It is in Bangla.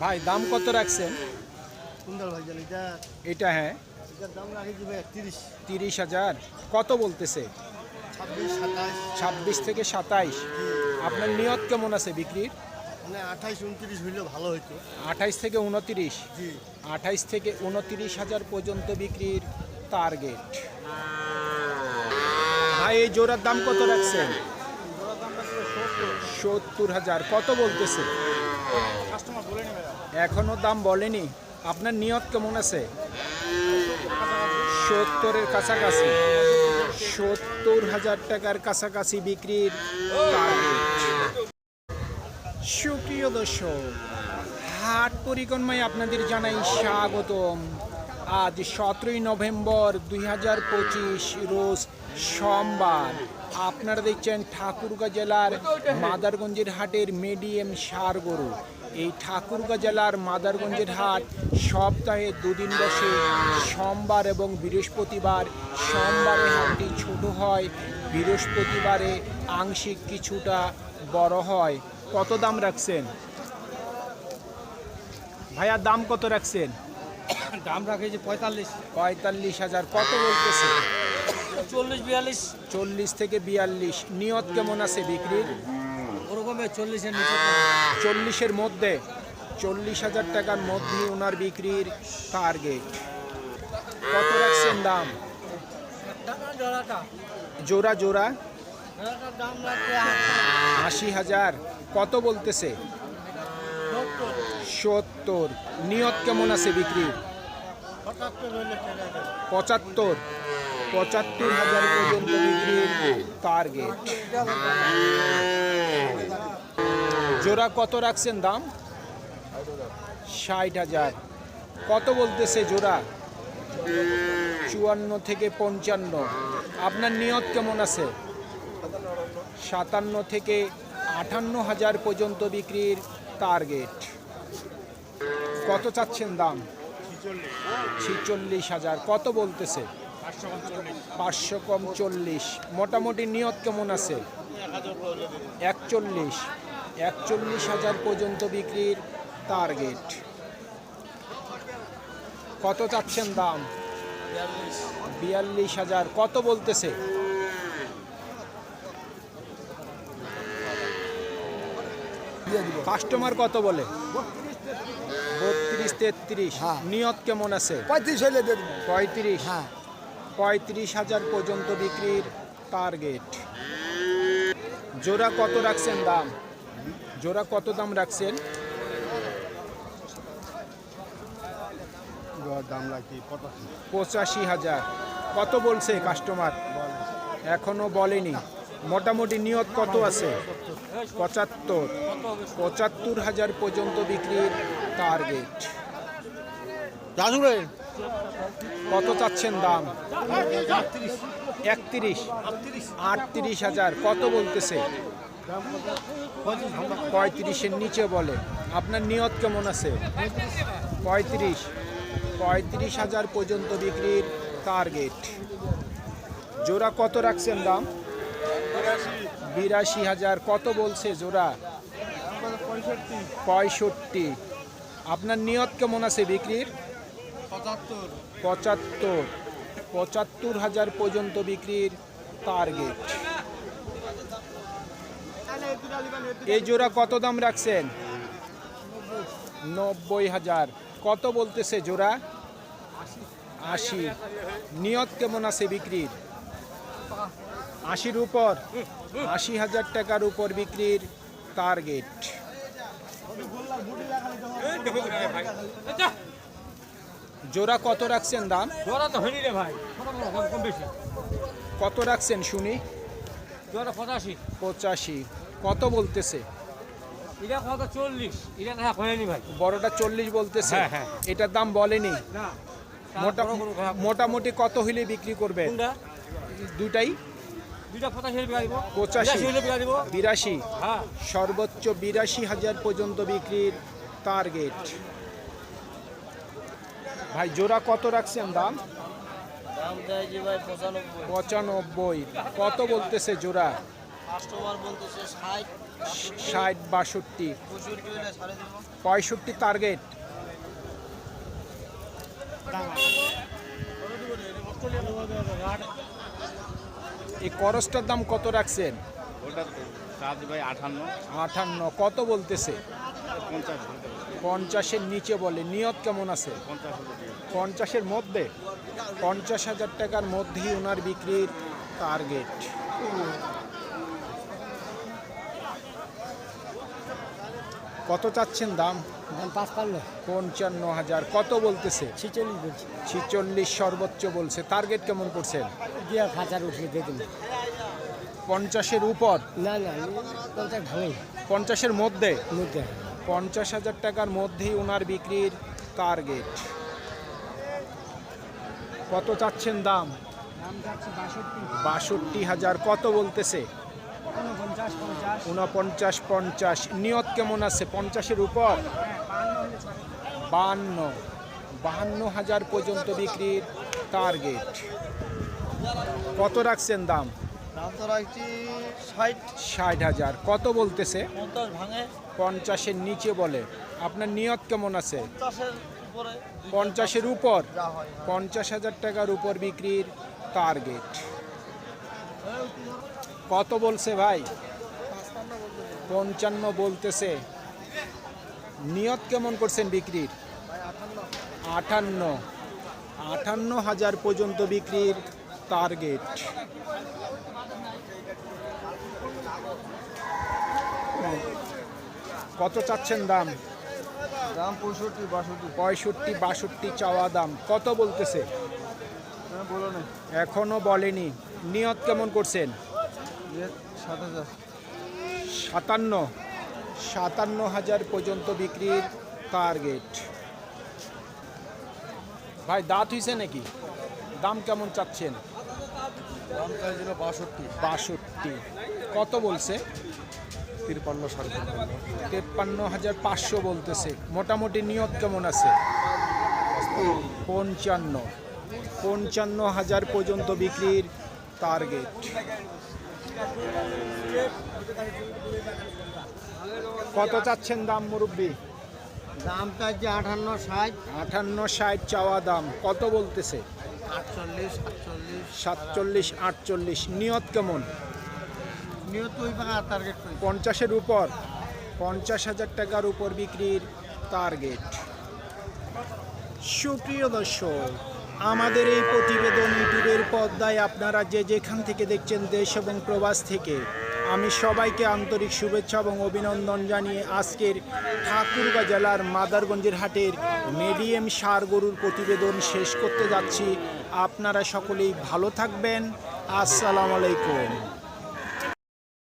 ভাই দাম কত রাখছেন? এটা হ্যাঁ। তিরিশ হাজার। কত বলতেছে? ছাব্বিশ থেকে সাতাইশ। আপনার নিয়ত কেমন আছে বিক্রির? মানে আঠাইশ থেকে উনতিরিশ? আঠাইশ থেকে উনতিরিশ হাজার পর্যন্ত বিক্রির টার্গেট ভাই এই জোড়ার দাম কত রাখছেন? সত্তর হাজার। কত বলতেছে? কাস্টমার বলে নেবে এখনও দাম বলেনি। আপনার নিয়ত কেমন আছে? সত্তরের কাছাকাছি। সত্তর হাজার টাকার কাছাকাছি বিক্রির সুপ্রিয় দর্শক, হাট পরিক্রমায় আপনাদের জানাই স্বাগতম। আজ সতেরোই নভেম্বর দুই হাজার পঁচিশ, রোজ সোমবার। আপনারা দেখছেন ঠাকুরগাঁ জেলার মাদারগঞ্জের হাটের মিডিয়াম সার গরু। এই ঠাকুরগাঁ জেলার মাদারগঞ্জের হাট সপ্তাহে দুদিন বসে। সোমবার এবং বৃহস্পতিবার সোমবারে হাটটি ছোট হয় বৃহস্পতিবারে আংশিক কিছুটা বড় হয়। কত দাম রাখছেন? ভাইয়া দাম কত রাখছেন? দাম রাখেছি পঁয়তাল্লিশ। পঁয়তাল্লিশ হাজার কত বলতেছে? চল্লিশ বিয়াল্লিশ। চল্লিশ থেকে বিয়াল্লিশ। নিয়ত কেমন আছে বিক্রির? চল্লিশের চল্লিশের মধ্যে চল্লিশ হাজার টাকার মধ্যে ওনার বিক্রির টার্গেট কত রাখছেন দাম? জোড়া জোড়া? আশি হাজার। কত বলতেছে? সত্তর। নিয়ত কেমন আছে বিক্রির? পঁচাত্তর। পঁচাত্তর হাজার পর্যন্ত বিক্রির টার্গেট জোড়া কত রাখছেন দাম? ষাট হাজার। কত বলতেছে জোড়া? চুয়ান্ন থেকে পঞ্চান্ন। আপনার নিয়ত কেমন আছে? সাতান্ন থেকে আটান্ন হাজার পর্যন্ত বিক্রির টার্গেট কত চাচ্ছেন দাম? ছিচল্লিশ হাজার। কত বলতেছে? পাঁচশো কম চল্লিশ মোটামুটি নিয়ত কেমন আছে? একচল্লিশ। একচল্লিশ হাজার পর্যন্ত বিক্রির টার্গেট কত চাচ্ছেন দাম? বিয়াল্লিশ হাজার। কত বলতেছে? কাস্টমার কত বলে? বত্রিশ তেত্রিশ। হ্যাঁ। নিয়ত কেমন আছে? পঁয়ত্রিশ দেবো। পঁয়ত্রিশ। হ্যাঁ। পঁয়ত্রিশ হাজার পর্যন্ত বিক্রির টার্গেট জোড়া কত রাখছেন দাম? জোড়া কত দাম রাখছেন? দাম রাখি পঁচাশি। হাজার। কত বলছে কাস্টমার এখনও বলেনি। মোটামুটি নিয়ত কত আছে? পঁচাত্তর। পঁচাত্তর হাজার পর্যন্ত বিক্রির টার্গেট দাদু রে কত চাচ্ছেন দাম? একত্রিশ। আটত্রিশ হাজার। কত বলতেছে? পঁয়ত্রিশের নিচে বলে। আপনার নিয়ত কেমন আছে? পঁয়ত্রিশ। পঁয়ত্রিশ হাজার পর্যন্ত বিক্রির টার্গেট জোড়া কত রাখছেন দাম? বিরাশি হাজার। কত বলছে জোড়া? পঁয়ষট্টি। আপনার নিয়ত কেমন আছে বিক্রির? পঁচাত্তর পঁচাত্তর হাজার পর্যন্ত বিক্রির টার্গেট এই জোড়া কত দাম রাখছেন নব্বই হাজার কত বলতেছে জোড়া আশি নিয়ত কেমন আছে বিক্রির আশির উপর আশি হাজার টাকার উপর বিক্রির টার্গেট জোড়া কত রাখছেন দাম? জোড়া তো হয়নি রে ভাই। কম বেশি। কত রাখছেন শুনি? জোড়া পঁচাশি। পঁচাশি। কত বলতেছে? এটা কত? চল্লিশ। এটা না হয়নি ভাই। বড়টা চল্লিশ বলতেছে। হ্যাঁ, হ্যাঁ। এটার দাম বলেনি। মোটামুটি কত হইলে বিক্রি করবে? দুটাই? বিরাশি। হ্যাঁ। সর্বোচ্চ বিরাশি হাজার পর্যন্ত বিক্রির টার্গেট। ভাই জোড়া কত রাখছেন দাম? পঁচানব্বই। কত বলতেছে জোড়া? ষাট ষাট বাষট্টি। পঁয়ষট্টি টার্গেট এই করসটার দাম কত রাখছেন? ওটা চার্জ ভাই আঠান্ন। কত বলতেছে? পঞ্চাশ পঞ্চাশের নিচে বলে। নিয়ত কেমন আছে? পঞ্চাশের মধ্যে? পঞ্চাশ হাজার টাকার মধ্যেই ওনার বিক্রির টার্গেট কত চাচ্ছেন দাম? পঞ্চান্ন হাজার। কত বলতেছে? ছিচল্লিশ বলছি। ছিচল্লিশ সর্বোচ্চ বলছে। টার্গেট কেমন করছেন? হাজার পঞ্চাশের উপর? না না পঞ্চাশ পঞ্চাশের মধ্যে? মধ্যে। পঞ্চাশ হাজার টাকার মধ্যেই ওনার বিক্রির টার্গেট। কত চাচ্ছেন দাম? বাষট্টি। হাজার। কত বলতেছে? পঞ্চাশ পঞ্চাশ। উনপঞ্চাশ পঞ্চাশ। নিয়ত কেমন আছে? পঞ্চাশের উপর? বাহান্ন বাহান্ন হাজার পর্যন্ত বিক্রির টার্গেট। কত রাখছেন দাম? দাম তো রাখছি ষাট। ষাট হাজার। কত বলতেছে? পঞ্চাশ ভাঙে। পঞ্চাশের নিচে বলে। আপনার নিয়ত কেমন আছে? পঞ্চাশের উপর। পঞ্চাশ হাজার টাকার উপর বিক্রির টার্গেট কত বলছে ভাই? পঞ্চান্ন বলতেছে। নিয়ত কেমন করছেন বিক্রির? আটান্ন আটান্ন হাজার পর্যন্ত বিক্রির টার্গেট কত চাচ্ছেন দাম? দাম পঁয়ষট্টি বাষট্টি। পঁয়ষট্টি বাষট্টি চাওয়া দাম। কত বলতেছে? হ্যাঁ এখনও বলেনি। নিয়ত কেমন করছেন? সাতান্ন। সাতান্ন হাজার পর্যন্ত বিক্রির টার্গেট ভাই দাঁত হয়েছে নাকি? দাম কেমন চাচ্ছেন? বাষট্টি। বাষট্টি। কত বলছে? তিরপান্ন সাড়ে তেপ্পান্ন হাজার পাঁচশো বলতেছে। মোটামুটি নিয়ত কেমন আছে? পঞ্চান্ন। পঞ্চান্ন হাজার পর্যন্ত বিক্রির টার্গেট কত চাচ্ছেন দাম মুরব্বী? দামটা চাইছে আঠান্ন ষাট। আটান্ন ষাট চাওয়া দাম। কত বলতেছে? আটচল্লিশ সাতচল্লিশ আটচল্লিশ। নিয়ত কেমন নিয়ত ওই পাকা টার্গেট করি পঞ্চাশের উপর, পঞ্চাশ হাজার টাকার উপর বিক্রির টার্গেট সুপ্রিয় দর্শক, আমাদের এই প্রতিবেদন ইউটিউবের পর্দায় আপনারা যে যেখান থেকে দেখছেন দেশ এবং প্রবাস থেকে, আমি সবাইকে আন্তরিক শুভেচ্ছা এবং অভিনন্দন জানিয়ে আজকের ঠাকুরগাঁ জেলার মাদারগঞ্জের হাটের মিডিয়াম সার গরুর প্রতিবেদন শেষ করতে যাচ্ছি। আপনারা সকলেই ভালো থাকবেন। আসসালামু আলাইকুম।